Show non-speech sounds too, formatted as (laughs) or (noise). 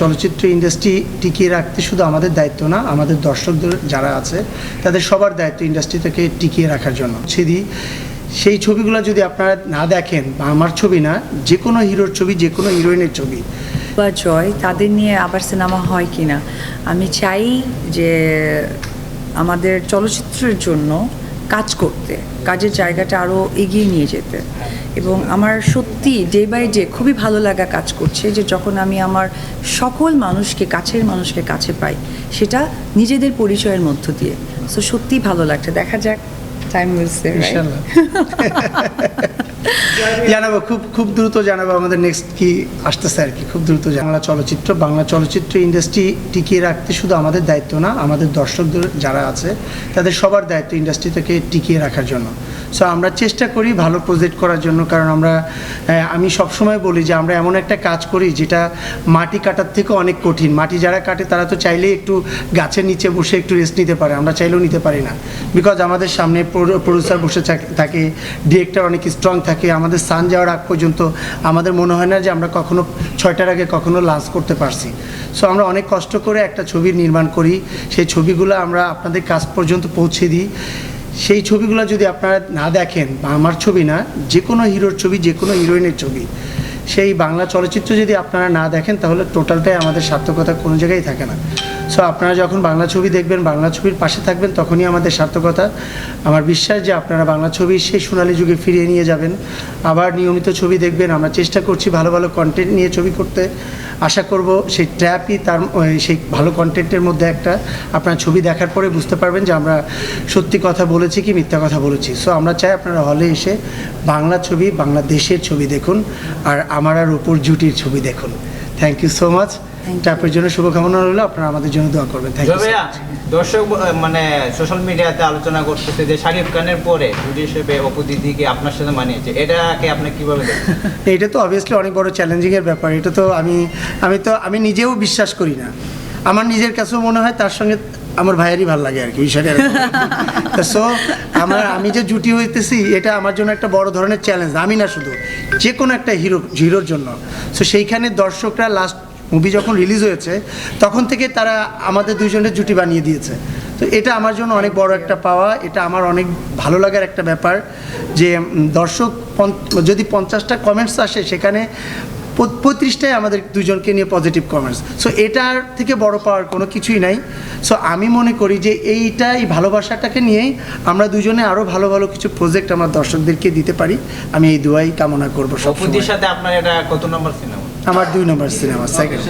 চলচ্চিত্র ইন্ডাস্ট্রি টিকিয়ে রাখতে শুধু আমাদের দায়িত্ব না, আমাদের দর্শকদের যারা আছে, তাদের সবার দায়িত্ব ইন্ডাস্ট্রিটাকে টিকিয়ে রাখার জন্য। সেদি, সেই ছবিগুলো যদি আপনারা না দেখেন বা আমার ছবি না যে কোনো হিরোর ছবি যে কোনো হিরোইনের ছবি, বা জয়, তাদের নিয়ে আবার সিনেমা হয় কি না আমি চাই যে আমাদের চলচ্চিত্রের জন্য কাজ করতে, কাজের জায়গাটা আরও এগিয়ে নিয়ে যেতে। এবং আমার সত্যি ডে বাই ডে খুবই ভালো লাগা কাজ করছে যে যখন আমি আমার সকল মানুষকে কাছের মানুষকে কাছে পাই সেটা নিজেদের পরিচয়ের মধ্য দিয়ে। সো সত্যি ভালো লাগছে। দেখা যাক টাইম উইলস ইনশাল্লাহ। (laughs) জানাব, খুব খুব দ্রুত জানাব আমাদের নেক্সট কি আসতেছে আর কি, খুব দ্রুত। বাংলা চলচ্চিত্র বাংলা চলচ্চিত্র ইন্ডাস্ট্রি টিকিয়ে রাখতে শুধু আমাদের দায়িত্ব না, আমাদের দর্শকদের যারা আছে, তাদের সবার দায়িত্ব ইন্ডাস্ট্রিটাকে টিকিয়ে রাখার জন্য। সো আমরা চেষ্টা করি ভালো প্রজেক্ট করার জন্য, কারণ আমরা আমি সবসময় বলি যে আমরা এমন একটা কাজ করি যেটা মাটি কাটার থেকে অনেক কঠিন। মাটি যারা কাটে, তারা তো চাইলেই একটু গাছের নিচে বসে একটু রেস্ট নিতে পারে, আমরা চাইলেও নিতে পারি না। বিকজ আমাদের সামনে প্রডিউসার বসে থাকে ডিরেক্টর অনেক স্ট্রং থাকে, আমাদের সান যাওয়ার আগ পর্যন্ত আমাদের মনে হয় না যে আমরা কখনো ছয়টার আগে কখনো লাঞ্চ করতে পারছি। সো আমরা অনেক কষ্ট করে একটা ছবি নির্মাণ করি। সেই ছবিগুলো আমরা আপনাদের কাছ পর্যন্ত পৌঁছে দিই। সেই ছবিগুলো যদি আপনারা না দেখেন বা আমার ছবি না যে কোনো হিরোর ছবি যে কোনো হিরোইনের ছবি, সেই বাংলা চলচ্চিত্র যদি আপনারা না দেখেন, তাহলে টোটালটাই আমাদের সার্থকতা কোনো জায়গায় থাকে না। সো আপনারা যখন বাংলা ছবি দেখবেন, বাংলা ছবির পাশে থাকবেন, তখনই আমাদের সার্থকতা। আমার বিশ্বাস যে আপনারা বাংলা ছবি সেই সোনালী যুগে ফিরিয়ে নিয়ে যাবেন। আবার নিয়মিত ছবি দেখবেন। আমরা চেষ্টা করছি ভালো ভালো কন্টেন্ট নিয়ে ছবি করতে। আশা করব সেই ট্র্যাপই তার সেই ভালো কন্টেন্টের মধ্যে একটা। আপনার ছবি দেখার পরে বুঝতে পারবেন যে আমরা সত্যি কথা বলেছি কি মিথ্যা কথা বলেছি। সো আমরা চাই আপনারা হলে এসে বাংলা ছবি, বাংলাদেশের ছবি দেখুন। আর আমার আর উপর জুটির ছবি দেখুন। থ্যাংক ইউ সো মাচ ট্র্যাপের জন্য শুভকামনা রইল আপনারা আমাদের জন্য দোয়া করবেন। থ্যাংক ইউ ভাইয়া দর্শক মানে সোশ্যাল মিডিয়াতে আলোচনা করতেছে যে শাকিব খানের পরে জুটি হিসেবে অপু দিদিকে আপনার সাথে মানিয়েছে। এটাকে আপনি কীভাবে দেখেন (laughs) এটা তো অবভিয়াসলি অনেক বড় চ্যালেঞ্জিংয়ের ব্যাপার। এটা তো আমি আমি তো আমি নিজেও বিশ্বাস করি না। আমার নিজের কাছেও মনে হয় তার সঙ্গে আমার ভাইয়েরই ভালো লাগে আর কি বিষয়টা সো (laughs) আমার আমি যে জুটি হইতেছি এটা আমার জন্য একটা বড় ধরনের চ্যালেঞ্জ আমি না শুধু যে কোনো একটা হিরো হিরোর জন্য। সো সেইখানে দর্শকরা লাস্ট মুভি যখন রিলিজ হয়েছে, তখন থেকে তারা আমাদের দুজনের জুটি বানিয়ে দিয়েছে। তো এটা আমার জন্য অনেক বড় একটা পাওয়া, এটা আমার অনেক ভালো লাগার একটা ব্যাপার যে দর্শক যদি পঞ্চাশটা কমেন্টস আসে, সেখানে পঁয়ত্রিশটাই আমাদের দুজনকে নিয়ে পজিটিভ কমেন্টস সো এটার থেকে বড় পাওয়ার কোনো কিছুই নাই। সো আমি মনে করি যে, এইটা, এই ভালোবাসাটাকে নিয়েই আমরা দুজনে আরও ভালো ভালো কিছু প্রজেক্ট আমার দর্শকদেরকে দিতে পারি। আমি এই দুয়াই কামনা করব সাথে আপনার এটা কত নম্বর সিনেমা আমার দুই নম্বর সিনেমা সেকেন্ড